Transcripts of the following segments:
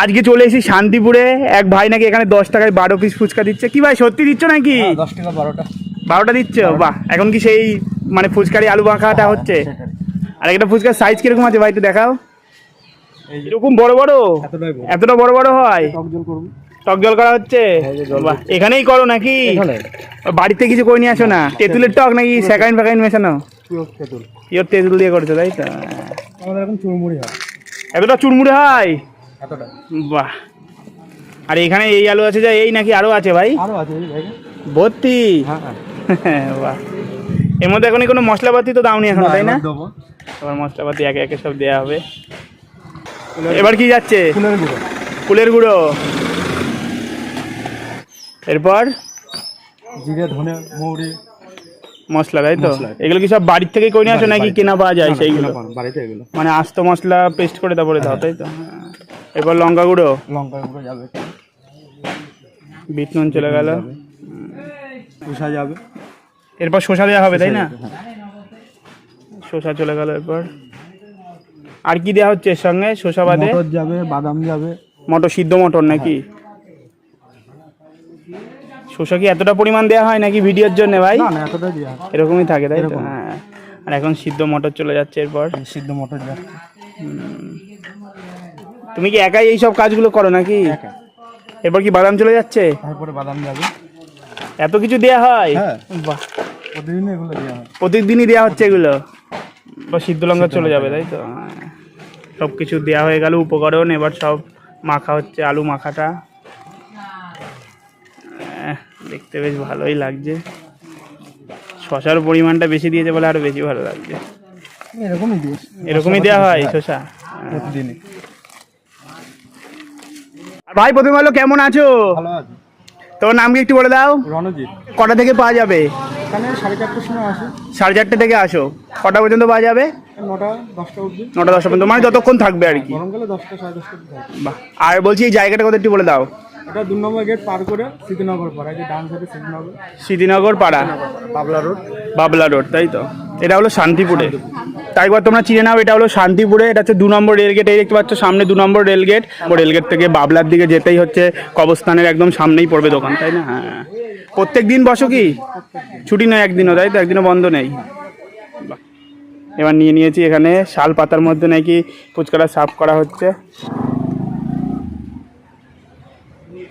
আজকে চলে এসেছি শান্তিপুরে। এক ভাই নাকি এখানে দশ টাকায় বারো পিস ফুচকা দিচ্ছে। কি ভাই সত্যি দিচ্ছ নাকি? হ্যাঁ, দশ টাকা বারোটা। বারোটা দিচ্ছ? বাহ এখন কি সেই মানে ফুচকারি আলু মাখাটা হচ্ছে? আর একটা ফুচকার সাইজ কীরকম আছে ভাই একটু দেখাও। এরকম বড় বড়? এতটা বড় বড় হয়? টক জল করা হচ্ছে? হ্যাঁ। এখানেই করো নাকি? বাড়িতে কিছু করে নিয়ে আসো না? তেঁতুলের টক নাকি সেকাইন ফেকাইন মেশানো? পিওর তেঁতুল দিয়ে করছ তাই তো? আমাদের এখন চুরমুড়ি হয়। এতটা চুরমুড়ে হয়? এতটা। বাহ। আর এখানে এই আলু আছে যা এই নাকি আরও আছে ভাই? আরও আছে ভর্তি? হ্যাঁ হ্যাঁ। বাহ। এর মধ্যে এখন কোনো মশলাপাতি তো দাওনি এখন তাই না? এবার মশলাপাতি একে একে সব দেওয়া হবে। এবার কি যাচ্ছে? ফুলের গুঁড়ো। এরপর? জিরে ধনে মৌরি। মশলা তাই তো? এগুলো কি সব বাড়ির থেকেই করে নিয়ে আসো নাকি কেনা পাওয়া যায় সেইগুলো? মানে আস্ত মশলা পেস্ট করে তারপরে দাও তাই তো? এরপর লঙ্কা গুঁড়ো? লঙ্কা গুঁড়ো যাবে। বিট নুন চলে গেল। উষা যাবে। এরপর শসা দেওয়া হবে তাই না? হ্যাঁ। শসা চলে গেল এরপর। আর কি দেওয়া হচ্ছে এর সঙ্গে? শসা বাদে? মটর যাবে বাদাম যাবে। মটর সিদ্ধ মটর নাকি? শসা কি এতটা পরিমাণ দেওয়া হয় নাকি ভিডিওর জন্য ভাই? হয়। এরকমই থাকে তাই তো? হ্যাঁ। আর এখন সিদ্ধ মটর চলে যাচ্ছে এরপর। সিদ্ধ মটর যাবে তুমি কি একাই এই সব কাজগুলো করো নাকি? একা। এরপর কি বাদাম চলে যাচ্ছে? তারপরে বাদাম যাবে। এত কিছু দেওয়া হয়? হ্যাঁ। বাহ। প্রতিদিন এগুলো দেওয়া হয়। প্রতিদিনই দেওয়া হচ্ছে এগুলো? বা সিদ্ধ লঙ্কা চলে যাবে তাই তো? সব কিছু দেওয়া হয়ে গেল উপকরণ এবার সব মাখা হচ্ছে আলু মাখাটা। দেখতে বেশ ভালোই লাগছে। শশার পরিমাণটা বেশি দিয়েছে বলে আরও বেশি ভালো লাগছে। এরকমই এরকমই দেওয়া হয় শশা? প্রতিদিনই। ভাই প্রথমে বলো কেমন আছো? ভালো আছে। তোমার নাম কি একটু বলে দাও? রণজিৎ। কটা থেকে পাওয়া যাবে? এখানে সাড়ে চারটের সময় আসে। সাড়ে চারটে থেকে আসো। কটা পর্যন্ত পাওয়া যাবে? নটা দশটা অবধি। নটা দশটা পর্যন্ত। মানে যতক্ষণ থাকবে আর কি। গরমকালে দশটা সাড়ে দশটা অবধি থাকে বাহ। আর বলছি এই জায়গাটা কথা একটু বলে দাও। এটা দু নম্বর গেট পার করে পাড়া যে ডান সাইডে স্মৃতিনগর স্মৃতিনগর পাড়া। বাবলা রোড। বাবলা রোড তাই তো? এটা হলো শান্তিপুরে। একবার তোমরা চিনে নাও, এটা হলো শান্তিপুরে, এটা হচ্ছে দু নম্বর রেলগেট এই দেখতে পাচ্ছ সামনে দু নম্বর রেলগেট রেলগেট থেকে বাবলার দিকে যেতেই হচ্ছে কবস্থানের একদম সামনেই পড়বে দোকান, তাই না? হ্যাঁ। প্রত্যেক দিন বসো কি? ছুটি নয় একদিনও, তাই তো? একদিনও বন্ধ নেই। এবার নিয়ে নিয়েছি এখানে শাল পাতার মধ্যে নাকি ফুচকাটা সাফ করা হচ্ছে।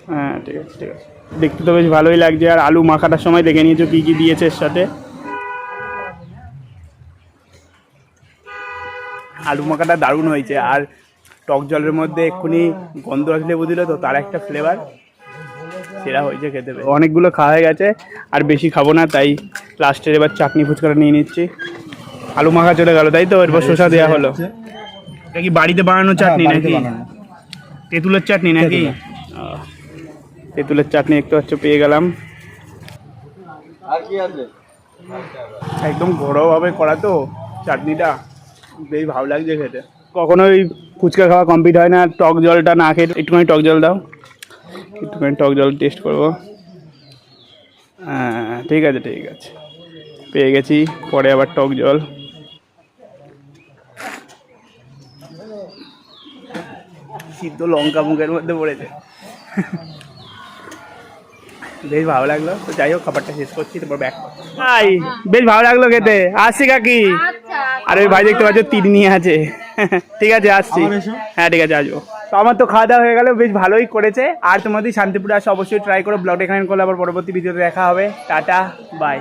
হ্যাঁ ঠিক আছে ঠিক আছে। দেখতে তো বেশ ভালোই লাগছে। আর আলু মাখাটার সময় দেখে নিয়েছো কী কী দিয়েছে এর সাথে? আলু মাখাটা দারুণ হয়েছে। আর টক জলের মধ্যে এক্ষুনি গন্ধ আসলে বুঝলে তো তার একটা ফ্লেভার সেরা হয়েছে খেতে। অনেকগুলো খাওয়া হয়ে গেছে আর বেশি খাব না তাই লাস্টের এবার চাটনি ফুচকাটা নিয়ে নিচ্ছি। আলু মাখা চলে গেল তাই তো? এরপর শসা দেওয়া হলো। এটা কি বাড়িতে বানানো চাটনি হ্যাঁ, নাকি? তেঁতুলের চাটনি নাকি? তেঁতুলের চাটনি একটু হচ্ছে পেয়ে গেলাম। আর কি আছে? একদম ঘরোয়াভাবে করা তো চাটনিটা। বেশ ভালো লাগছে খেতে। কখনোই ফুচকা খাওয়া কমপ্লিট হয় না টক জলটা না খেয়ে একটুখানি টক জল দাও। একটুখানি টক জল টেস্ট করব। হ্যাঁ ঠিক আছে ঠিক আছে। পেয়ে গেছি পরে আবার টক জল। সিদ্ধ লঙ্কা মুখের মধ্যে পড়েছে। বেশ ভালো লাগল। তো যাই হোক খাবারটা শেষ করছি তারপর ব্যাক ভাই বেশ ভালো লাগল খেতে। আসছি কাকি। আর ওই ভাই দেখতে পাচ্ছ তিন নিয়ে আছে। ঠিক আছে আসছি। হ্যাঁ ঠিক আছে আসব। তো আমার তো খাওয়া দাওয়া হয়ে গেল বেশ ভালোই করেছে। আর তোমাদের শান্তিপুরে আসে অবশ্যই ট্রাই করো ব্লগটা এখানে করলে আবার পরবর্তী ভিডিওতে দেখা হবে। Tata bye